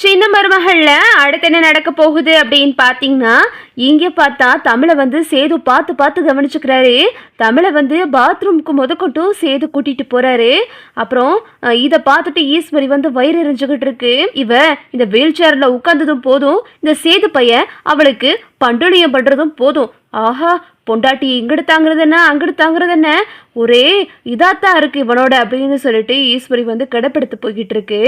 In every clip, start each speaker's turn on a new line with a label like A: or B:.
A: சின்ன மருமகளில் அடுத்து என்ன நடக்க போகுது அப்படின்னு பார்த்தீங்கன்னா இங்கே பார்த்தா தமிழை வந்து சேது பார்த்து பார்த்து கவனிச்சுக்கிறாரு தமிழை வந்து பாத்ரூமுக்கு முதக்கொட்டும் சேது கூட்டிகிட்டு போகிறாரு அப்புறம் இதை பார்த்துட்டு ஈஸ்வரி வந்து வயிறு எரிஞ்சுக்கிட்டு இருக்கு இவ இந்த வீல் சேரில் உட்காந்ததும் போதும் இந்த சேது பையன் அவளுக்கு பண்டுளியம் பண்ணுறதும் போதும் ஆஹா பொண்டாட்டி இங்கிட்டு தாங்குறது என்ன அங்கிட்டு தாங்குறது என்ன ஒரே இதாகத்தான் இருக்குது இவனோட அப்படின்னு சொல்லிட்டு ஈஸ்வரி வந்து கிடப்பெடுத்து போய்கிட்டு இருக்கு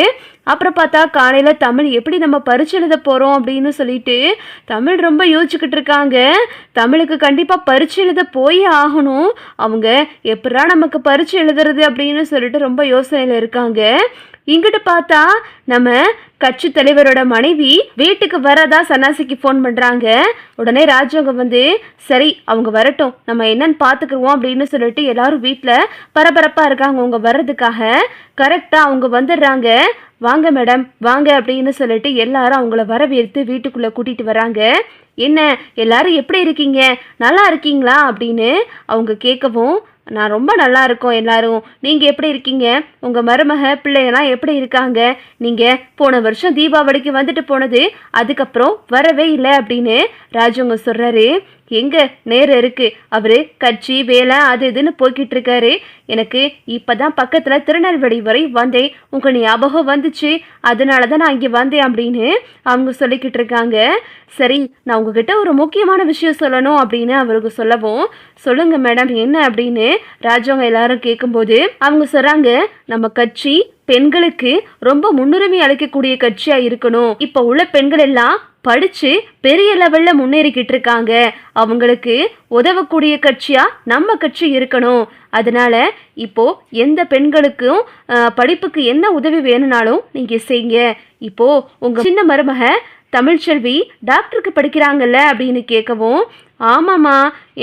A: அப்புறம் பார்த்தா காலையில் தமிழ் எப்படி நம்ம பரிச்சு எழுத போகிறோம் அப்படின்னு சொல்லிட்டு தமிழ் ரொம்ப யோசிச்சுக்கிட்டு இருக்காங்க தமிழுக்கு கண்டிப்பாக பரிச்சு எழுத போயே ஆகணும் அவங்க எப்படா நமக்கு பரிச்சு எழுதுறது அப்படின்னு சொல்லிட்டு ரொம்ப யோசனையில் இருக்காங்க இங்கிட்டு பார்த்தா நம்ம கட்சி தலைவரோட மனைவி வீட்டுக்கு வரதா சன்னாசிக்கு ஃபோன் பண்ணுறாங்க உடனே ராஜவங்க வந்து சரி அவங்க வரட்டும் நம்ம என்னன்னு பார்த்துக்குருவோம் அப்படின்னு சொல்லிட்டு எல்லாரும் வீட்டில் பரபரப்பாக இருக்காங்க அவங்க வர்றதுக்காக கரெக்டாக அவங்க வந்துடுறாங்க வாங்க மேடம் வாங்க அப்படின்னு சொல்லிட்டு எல்லாரும் அவங்கள வரவேற்று வீட்டுக்குள்ளே கூட்டிகிட்டு வராங்க என்ன எல்லாரும் எப்படி இருக்கீங்க நல்லா இருக்கீங்களா அப்படின்னு அவங்க கேட்கவும் நான் ரொம்ப நல்லா இருக்கோம் எல்லாரும் நீங்கள் எப்படி இருக்கீங்க உங்கள் மருமக பிள்ளைங்களாம் எப்படி இருக்காங்க நீங்கள் போன வருஷம் தீபாவளிக்கு வந்துட்டு போனது அதுக்கப்புறம் வரவே இல்லை அப்படின்னு ராஜுங்க சொல்கிறாரு எங்க நேரம் இருக்கு அவரு கட்சி வேலை அது இதுன்னு போய்கிட்டு இருக்காரு எனக்கு இப்பதான் பக்கத்துல திருநெல்வேலி வரை வந்தேன் உங்க ஞாபகம் வந்துச்சு அதனால தான் நான் இங்கே வந்தேன் அப்படின்னு அவங்க சொல்லிக்கிட்டு இருக்காங்க சரி நான் உங்ககிட்ட ஒரு முக்கியமான விஷயம் சொல்லணும் அப்படின்னு அவருக்கு சொல்லவும் சொல்லுங்க மேடம் என்ன அப்படின்னு ராஜவங்க எல்லாரும் கேட்கும்போது அவங்க சொல்றாங்க நம்ம கட்சி பெண்களுக்கு ரொம்ப முன்னுரிமை அளிக்கக்கூடிய கட்சியா இருக்கணும் இப்போ உள்ள பெண்கள் எல்லாம் படிச்சு பெரிய லெவல்ல முன்னேறிக்கிட்டு இருக்காங்க அவங்களுக்கு உதவக்கூடிய கட்சியா நம்ம கட்சி இருக்கணும் அதனால இப்போ எந்த பெண்களுக்கும் படிப்புக்கு என்ன உதவி வேணும்னாலும் நீங்க செய்யுங்க இப்போ உங்க சின்ன மருமக தமிழ்ச்செல்வி டாக்டருக்கு படிக்கிறாங்கல்ல அப்படின்னு கேட்கவும் ஆமாம்மா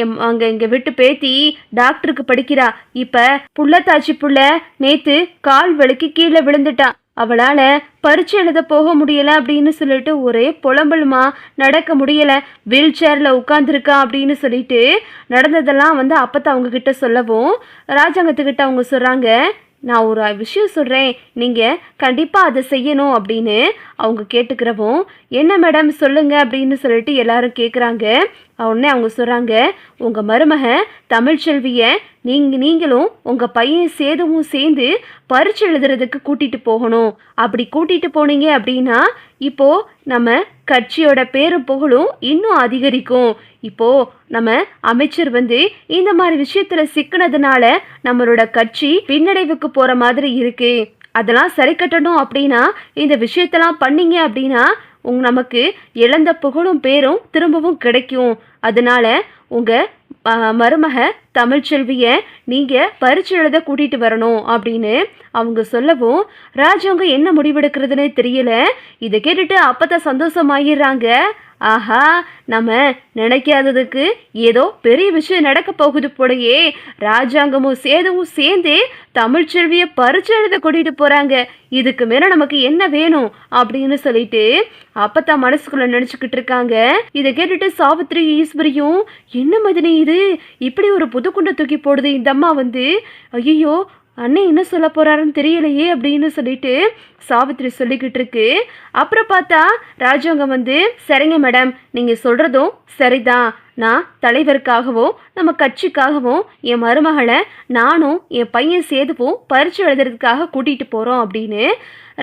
A: எம் அங்கே இங்கே விட்டு பேத்தி டாக்டருக்கு படிக்கிறா இப்போ புள்ளத்தாச்சி புள்ள நேற்று கால் வலிக்கு கீழே விழுந்துட்டா அவளால் பரிச்சை எழுத போக முடியலை அப்படின்னு சொல்லிட்டு ஒரே புலம்பலுமா நடக்க முடியலை வீல் சேரில் உட்காந்துருக்கா அப்படின்னு சொல்லிட்டு நடந்ததெல்லாம் வந்து அப்பத்தை அவங்கக்கிட்ட சொல்லவும் ராஜாங்கத்துக்கிட்ட அவங்க சொல்கிறாங்க நான் ஒரு விஷயம் சொல்கிறேன் நீங்கள் கண்டிப்பாக அதை செய்யணும் அப்படின்னு அவங்க கேட்டுக்கிறவும் என்ன மேடம் சொல்லுங்கள் அப்படின்னு சொல்லிட்டு எல்லாரும் கேட்குறாங்க உடனே அவங்க சொல்கிறாங்க உங்கள் மருமக தமிழ்ச்செல்வியை நீங்கள் நீங்களும் உங்கள் பையன் சேதமும் சேர்ந்து பரிச்சு எழுதுறதுக்கு கூட்டிகிட்டு போகணும் அப்படி கூட்டிகிட்டு போனீங்க அப்படின்னா இப்போது நம்ம கட்சியோட பேரு புகழும் இன்னும் அதிகரிக்கும் இப்போ நம்ம அமைச்சர் வந்து இந்த மாதிரி விஷயத்தில் சிக்கினதுனால நம்மளோட கட்சி பின்னடைவுக்கு போகிற மாதிரி இருக்கு அதெல்லாம் சரி கட்டணும் அப்படின்னா இந்த விஷயத்தெல்லாம் பண்ணீங்க அப்படின்னா உங் நமக்கு இழந்த புகழும் பேரும் திரும்பவும் கிடைக்கும் அதனால உங்கள் மருமக தமிழ்ச்செல்வியை நீங்கள் பரிச்சு எழுத கூட்டிகிட்டு வரணும் அப்படின்னு அவங்க சொல்லவும் ராஜவங்க என்ன முடிவெடுக்கிறதுனே தெரியல இதை கேட்டுட்டு அப்போ தான் சந்தோஷமாயிடுறாங்க ஆஹா நம்ம நினைக்காததுக்கு ஏதோ பெரிய விஷயம் நடக்க போகுது போடையே ராஜாங்கமும் சேதமும் சேர்ந்து தமிழ்ச்செல்வியை பரிச்சு எழுத கூட்டிகிட்டு போகிறாங்க இதுக்கு மேலே நமக்கு என்ன வேணும் அப்படின்னு சொல்லிட்டு அப்பத்தான் மனசுக்குள்ளே நினச்சிக்கிட்டு இருக்காங்க இதை கேட்டுட்டு சாவித்ரி ஈஸ்வரியும் என்ன மதினி இது இப்படி ஒரு புதுக்குண்டை தூக்கி போடுது இந்த அம்மா வந்து ஐயோ அண்ணன் என்ன சொல்ல போகிறாருன்னு தெரியலையே அப்படின்னு சொல்லிட்டு சாவித்ரி சொல்லிக்கிட்டு இருக்கு அப்புறம் பார்த்தா ராஜவங்க வந்து சரிங்க மேடம் நீங்கள் சொல்கிறதும் சரிதான் நான் தலைவருக்காகவோ நம்ம கட்சிக்காகவோ என் மருமகளை நானும் என் பையன் சேதுவும் பரிச்சு எழுதுறதுக்காக கூட்டிகிட்டு போகிறோம் அப்படின்னு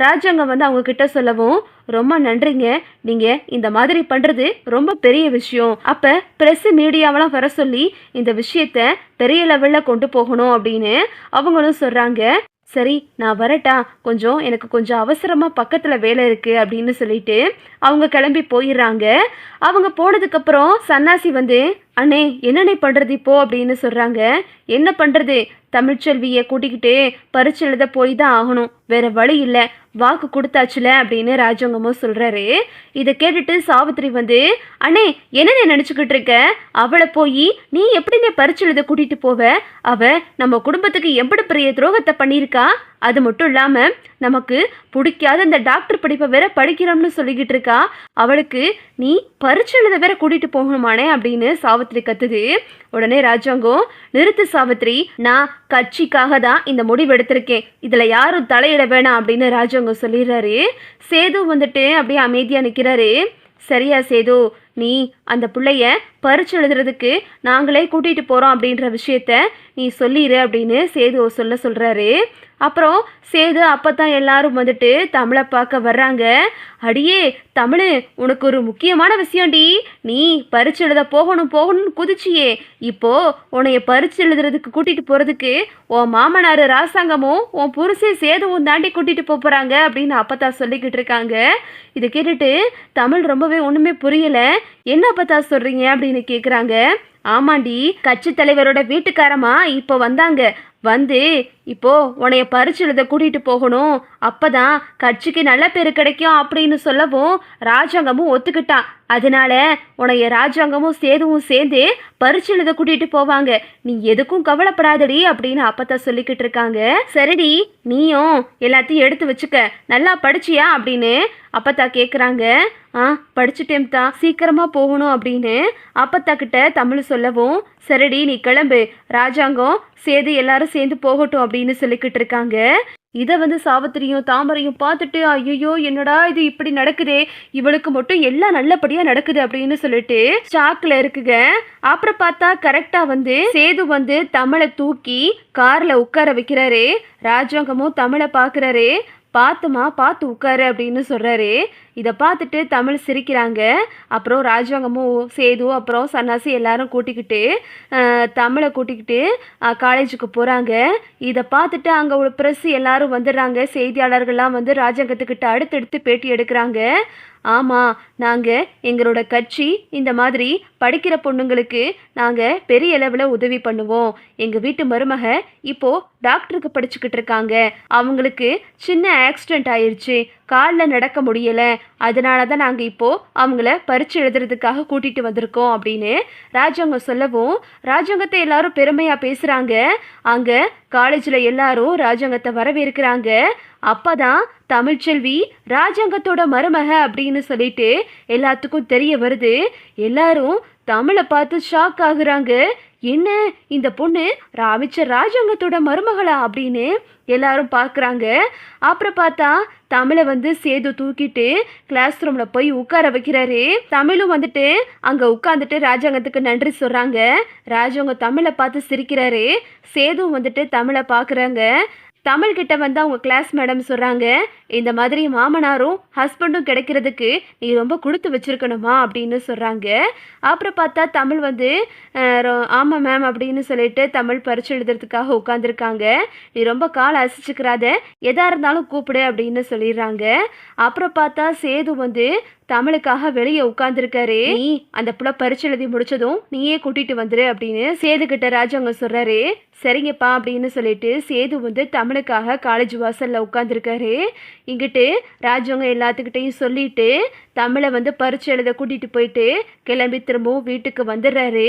A: ராஜாங்கம் வந்து அவங்கக்கிட்ட சொல்லவும் ரொம்ப நன்றிங்க நீங்கள் இந்த மாதிரி பண்ணுறது ரொம்ப பெரிய விஷயம் அப்போ ப்ரெஸ்ஸு மீடியாவெல்லாம் வர சொல்லி இந்த விஷயத்த பெரிய லெவலில் கொண்டு போகணும் அப்படின்னு அவங்களும் சொல்கிறாங்க சரி நான் வரட்டா கொஞ்சம் எனக்கு கொஞ்சம் அவசரமாக பக்கத்தில் வேலை இருக்குது அப்படின்னு சொல்லிட்டு அவங்க கிளம்பி போயிடுறாங்க அவங்க போனதுக்கப்புறம் சன்னாசி வந்து அண்ணே என்னண்ணே பண்ணுறது இப்போ அப்படின்னு சொல்கிறாங்க என்ன பண்ணுறது தமிழ்ச்செல்வியை கூட்டிக்கிட்டு பரிச்சு எழுத போய் தான் ஆகணும் வேறு வழி இல்லை வாக்கு கொடுத்தாச்சுல அப்படின்னு ராஜங்கமும் சொல்கிறாரு இதை கேட்டுட்டு சாவித்திரி வந்து அண்ணே என்னென்ன நினச்சிக்கிட்டு இருக்க அவளை போய் நீ எப்படின்னு பரிச்சு எழுத கூட்டிகிட்டு போவ அவ நம்ம குடும்பத்துக்கு எப்படி பெரிய துரோகத்தை பண்ணியிருக்கா அது மட்டும் இல்லாமல் நமக்கு பிடிக்காத இந்த டாக்டர் படிப்பை வேற படிக்கிறோம்னு சொல்லிக்கிட்டு இருக்கா அவளுக்கு நீ பரீட்சை எழுத வேற கூட்டிகிட்டு போகணுமானே அப்படின்னு சாவித்திரி கத்துது உடனே ராஜாங்கம் நிறுத்து சாவித்திரி நான் கட்சிக்காக தான் இந்த முடிவு எடுத்திருக்கேன் இதில் யாரும் தலையிட வேணாம் அப்படின்னு ராஜாங்கம் சொல்லிடுறாரு சேது வந்துட்டு அப்படியே அமைதியாக நிற்கிறாரு சரியா சேது நீ அந்த பிள்ளைய பரிச்சு எழுதுறதுக்கு நாங்களே கூட்டிகிட்டு போகிறோம் அப்படின்ற விஷயத்த நீ சொல்லிடு அப்படின்னு சேது சொல்ல சொல்கிறாரு அப்புறம் சேது அப்போ தான் எல்லாரும் வந்துட்டு தமிழை பார்க்க வர்றாங்க அடியே தமிழ் உனக்கு ஒரு முக்கியமான விஷயம்டி நீ பரிச்சு எழுத போகணும் போகணும்னு குதிச்சியே இப்போது உன்னைய பரிச்சு எழுதுறதுக்கு கூட்டிகிட்டு போகிறதுக்கு உன் மாமனார் ராசாங்கமும் உன் புருஷே சேதுவும் தாண்டி கூட்டிகிட்டு போகிறாங்க அப்படின்னு அப்போ தான் சொல்லிக்கிட்டு இருக்காங்க இதை கேட்டுட்டு தமிழ் ரொம்பவே ஒன்றுமே புரியலை என்ன பார்த்தா சொல்கிறீங்க அப்படின்னு கேட்குறாங்க ஆமாண்டி கட்சி தலைவரோட வீட்டுக்காரமா இப்போ வந்தாங்க வந்து இப்போ உன்னைய பரிச்செழுத கூட்டிகிட்டு போகணும் அப்பதான் கட்சிக்கு நல்ல பேர் கிடைக்கும் அப்படின்னு சொல்லவும் ராஜாங்கமும் ஒத்துக்கிட்டான் அதனால உனைய ராஜாங்கமும் சேதுவும் சேர்ந்து பரிச்செழுத கூட்டிகிட்டு போவாங்க நீ எதுக்கும் கவலைப்படாதடி அப்படின்னு அப்பத்தான் சொல்லிக்கிட்டு இருக்காங்க சரிடி நீயும் எல்லாத்தையும் எடுத்து வச்சுக்க நல்லா படிச்சியா அப்படின்னு அப்பத்தா கேட்குறாங்க ஆ படிச்சுட்டேம்தா சீக்கிரமாக போகணும் அப்படின்னு அப்பத்தாக்கிட்ட கிட்ட தமிழ் சொல்லவும் சரிடி நீ கிளம்பு ராஜாங்கம் சேர்ந்து எல்லாரும் சேர்ந்து போகட்டும் அப்படின்னு சொல்லிக்கிட்டு இருக்காங்க இதை வந்து சாவித்திரியும் தாமரையும் பார்த்துட்டு ஐயோ என்னடா இது இப்படி நடக்குதே இவளுக்கு மட்டும் எல்லாம் நல்லபடியாக நடக்குது அப்படின்னு சொல்லிட்டு ஷாக்கில் இருக்குங்க அப்புறம் பார்த்தா கரெக்டாக வந்து சேது வந்து தமிழை தூக்கி காரில் உட்கார வைக்கிறாரு ராஜாங்கமும் தமிழை பார்க்குறாரு பார்த்துமா பார்த்து உட்காரு அப்படின்னு சொல்கிறாரு இதை பார்த்துட்டு தமிழ் சிரிக்கிறாங்க அப்புறம் ராஜாங்கமும் சேது அப்புறம் சன்னாசி எல்லாரும் கூட்டிக்கிட்டு தமிழை கூட்டிக்கிட்டு காலேஜுக்கு போகிறாங்க இதை பார்த்துட்டு அங்கே உள்ள ப்ரெஸ் எல்லாரும் வந்துடுறாங்க செய்தியாளர்கள்லாம் வந்து ராஜாங்கத்துக்கிட்ட அடுத்தடுத்து பேட்டி எடுக்கிறாங்க ஆமாம் நாங்கள் எங்களோட கட்சி இந்த மாதிரி படிக்கிற பொண்ணுங்களுக்கு நாங்கள் பெரிய அளவில் உதவி பண்ணுவோம் எங்கள் வீட்டு மருமக இப்போது டாக்டருக்கு படிச்சுக்கிட்டு இருக்காங்க அவங்களுக்கு சின்ன ஆக்சிடெண்ட் ஆயிடுச்சு காலில் நடக்க முடியலை அதனால தான் நாங்கள் இப்போது அவங்கள பரிச்சு எழுதுறதுக்காக கூட்டிகிட்டு வந்திருக்கோம் அப்படின்னு ராஜவங்க சொல்லவும் ராஜவங்கத்தை எல்லாரும் பெருமையாக பேசுகிறாங்க அங்கே காலேஜில் எல்லாரும் ராஜாங்கத்தை வரவேற்கிறாங்க அப்போ தான் தமிழ்ச்செல்வி ராஜாங்கத்தோட மருமக அப்படின்னு சொல்லிட்டு எல்லாத்துக்கும் தெரிய வருது எல்லாரும் தமிழை பார்த்து ஷாக் ஆகுறாங்க என்ன இந்த பொண்ணு ராமிச்சர் ராஜாங்கத்தோட மருமகளா அப்படின்னு எல்லாரும் பார்க்குறாங்க அப்புறம் பார்த்தா தமிழை வந்து சேது தூக்கிட்டு கிளாஸ் ரூமில் போய் உட்கார வைக்கிறாரு தமிழும் வந்துட்டு அங்கே உட்காந்துட்டு ராஜாங்கத்துக்கு நன்றி சொல்கிறாங்க ராஜாங்க தமிழை பார்த்து சிரிக்கிறாரு சேதுவும் வந்துட்டு தமிழை பார்க்குறாங்க தமிழ்கிட்ட வந்து அவங்க கிளாஸ் மேடம் சொல்கிறாங்க இந்த மாதிரி மாமனாரும் ஹஸ்பண்டும் கிடைக்கிறதுக்கு நீ ரொம்ப கொடுத்து வச்சுருக்கணுமா அப்படின்னு சொல்கிறாங்க அப்புறம் பார்த்தா தமிழ் வந்து ஆமாம் மேம் அப்படின்னு சொல்லிட்டு தமிழ் பரிச்சு எழுதுறதுக்காக உட்காந்துருக்காங்க நீ ரொம்ப காலை அசிச்சுக்கிறாத எதாக இருந்தாலும் கூப்பிடு அப்படின்னு சொல்லிடுறாங்க அப்புறம் பார்த்தா சேது வந்து தமிழுக்காக வெளியே உட்கார்ந்துருக்காரு நீ அந்த புல எழுதி முடிச்சதும் நீயே கூட்டிட்டு வந்துரு அப்படின்னு சேது கிட்ட ராஜாங்க சொல்றாரு சரிங்கப்பா அப்படின்னு சொல்லிட்டு சேது வந்து தமிழுக்காக காலேஜ் வாசல்ல உட்காந்துருக்காரு இங்கிட்டு ராஜவங்க எல்லாத்துக்கிட்டையும் சொல்லிட்டு தமிழை வந்து பரிச்சை எழுத கூட்டிட்டு போயிட்டு கிளம்பி திரும்பவும் வீட்டுக்கு வந்துடுறாரு